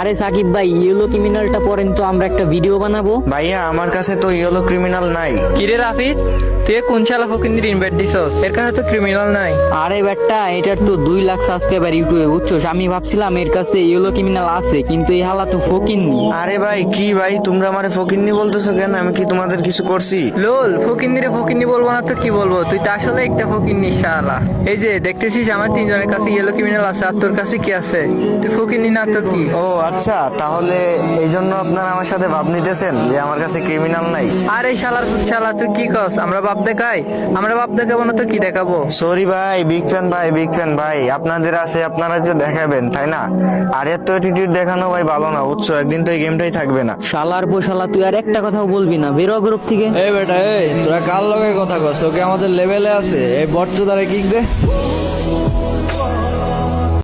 আরে সাকিব ভাই ইয়েলো ক্রিমিনালটা পরেন তো আমরা একটা ভিডিও বানাবো। ভাইয়া আমার কাছে তো ইয়েলো ক্রিমিনাল নাই। কিরে রাফি তুই কোন শালা ফকিন্দির ইনভাইট দিছস? এর কাছে তো ক্রিমিনাল নাই। আরে বেটা এটার তো দুই লাখ সাবস্ক্রাইবার ইউটিউবে বুঝছোস? আমি ভাবছিলাম এর কাছে ইয়েলো ক্রিমিনাল আছে কিন্তু এই হালা তো ফকিননি আরে ভাই কি ভাই? তোমরা আমারে ফকিন্নি বলতেছো কেন? আমি কি তোমাদের কিছু করছি? লোল ফকিন্নি বলব না তো কি বলব? তুই তো আসলে একটা ফকিন্নি শালা। এই যে দেখতেছিস আমার তিনজনের কাছে ইয়েলো ক্রিমিনাল আছে আর তোর কাছে কি আছে? তুই ফকিন্নি না তো কি? ও আচ্ছা তাহলে এই জন্য আপনারা আমার সাথে ভাব নিতেছেন যে আমার কাছে ক্রিমিনাল নাই। আর এই শালার শালা তুই কি কস? আমরা বাপ দেখাই? আমরা বাপ দেখাবো না তো কি দেখাবো? সরি ভাই বিগ ফ্যান ভাই বিগ ফ্যান ভাই। আপনাদের আছে আপনারা যে দেখাবেন তাই না? আর এত অ্যাটিটিউড দেখানো ভাই ভালো না উৎস একদিন তো এই গেমটাই থাকবে না। শালার পো শালা তুই আর একটা কথাও বলবি না। বেরো গ্রুপ থেকে। এই বেটা এই তোরা কার লগে কথা কস? ওকে আমাদের লেভেলে আছে। এই বট তো তারে কিক দে।